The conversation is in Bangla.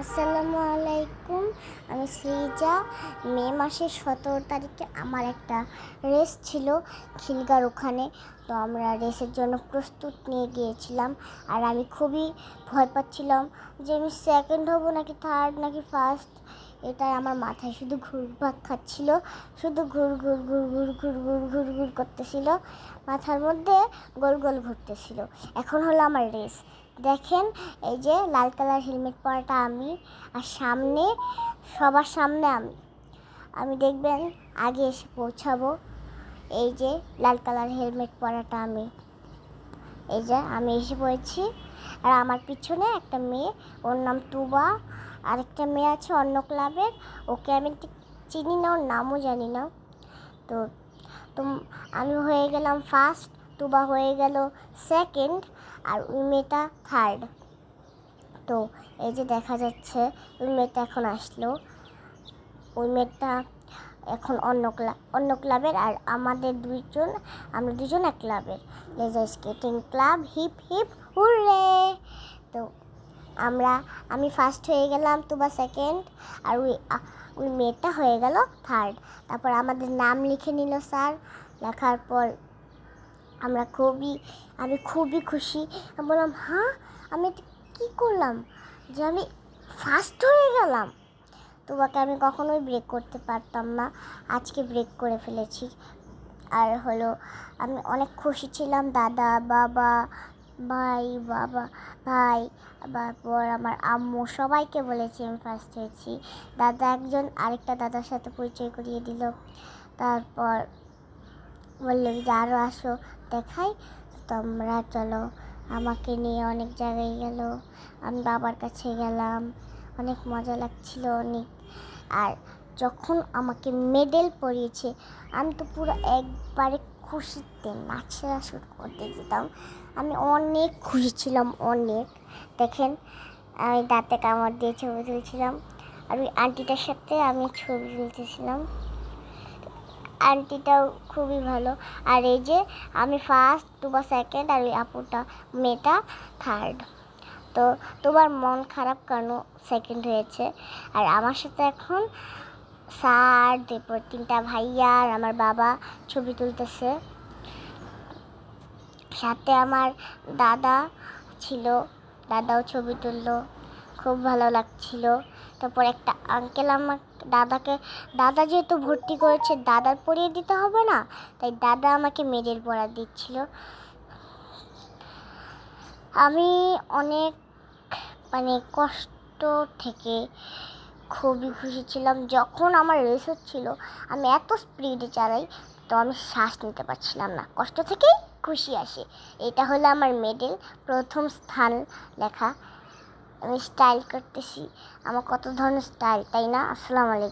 আসসালামু আলাইকুম। আমি শ্রীজা। মে মাসের সতেরো তারিখে আমার একটা রেস ছিল খিলগার ওখানে। তো আমরা রেসের জন্য প্রস্তুত নিয়ে গিয়েছিলাম। আর আমি খুবই ভয় পাচ্ছিলাম যে আমি সেকেন্ড হব নাকি থার্ড নাকি ফার্স্ট এটাই আমার মাথায় শুধু ঘুরপাক খাচ্ছিল। শুধু ঘুর ঘুর ঘুর ঘুর ঘুর ঘুর ঘুর ঘুর করতেছিল। মাথার মধ্যে গোল গোল ঘুরতেছিল। এখন হলো আমার রেস। দেখেন, এই যে লাল কালার হেলমেট পরাটা আমি, আর সামনে, সবার সামনে আমি। আমি দেখবেন, আগে এসে পৌঁছাবো। এই যে লাল কালার হেলমেট পরাটা আমি। এই যে আমি এসে পড়েছি। আর আমার পিছনে একটা মেয়ে, ওর নাম তুবা। আরেকটা মেয়ে আছে অন্য ক্লাবের, ওকে আমি চিনি না, ওর নামও জানি না। তো তো আমি হয়ে গেলাম ফার্স্ট তুবা হয়ে গেল সেকেন্ড আর মেয়েটা থার্ড তো এই যে দেখা যাচ্ছে মেয়েটা এখন আসলো। মেয়েটা এখন অন্য ক্লাব অন্য ক্লাবের আর আমাদের দুইজন, আমরা দুজন এক ক্লাবের। Laser skating club, hip hip, hooray! তো আমরা, আমি ফার্স্ট হয়ে গেলাম তুবা সেকেন্ড আর ওই ওই মেয়েটা হয়ে গেল থার্ড তারপর আমাদের নাম লিখে নিল স্যার লেখার পর আমরা খুবই, আমি খুবই খুশি। আমি বললাম হ্যাঁ আমি কী করলাম? যে আমি ফার্স্ট হয়ে গেলাম। তোমাকে আমি কখনোই ব্রেক করতে পারতাম না। আজকে ব্রেক করে ফেলেছি। আর হলো, আমি অনেক খুশি ছিলাম। দাদা, বাবা, ভাই বাবা, ভাই, তারপর আমার আম্মু সবাইকে বলেছি আমি ফার্স্ট হয়েছি। দাদা একজন আরেকটা দাদার সাথে পরিচয় করিয়ে দিল। তারপর বলল, যে আরও আসো, দেখাই। তোমরা চলো, আমাকে নিয়ে অনেক জায়গায় গেল। আমি বাবার কাছে গেলাম, অনেক মজা লাগছিল, অনেক। আর যখন আমাকে মেডেল পরিয়েছে, আমি তো পুরো একবারে খুশিতে নাচা শুরু করতে যেতাম আমি অনেক খুশি ছিলাম, অনেক। দেখেন, আমি দাঁতে কামড় দিয়ে ছবি তুলছিলাম, আর ওই আন্টিটার সাথে আমি ছবি তুলতেছিলাম। আন্টিটাও খুবই ভালো। আর এই যে, আমি ফার্স্ট তোমার সেকেন্ড আর ওই আপুটা, মেয়েটা থার্ড তো তোমার মন খারাপ কেন সেকেন্ড হয়েছে? আর আমার সাথে এখন স্যার, তারপর তিনটা ভাইয়া আর আমার বাবা ছবি তুলতেছে। সাথে আমার দাদা ছিল, দাদাও ছবি তুললো। খুব ভালো লাগছিল। তারপর একটা আঙ্কেল আমার দাদাকে, দাদা যেহেতু ভর্তি করেছে, দাদার পরিয়ে দিতে হবে না? তাই দাদা আমাকে মেডেল পরা দিচ্ছিল। আমি অনেক মানে কষ্ট থেকে খুবই খুশি ছিলাম। যখন আমার রেস হচ্ছিল, আমি এত স্পিডে চালাই, তো আমি শ্বাস নিতে পারছিলাম না। কষ্ট থেকেই খুশি আসে। এটা হলো আমার মেডেল প্রথম স্থান লেখা। আমি স্টাইল করতেছি। আমার কত ধরনের স্টাইল তাই না? আসসালামু আলাইকুম।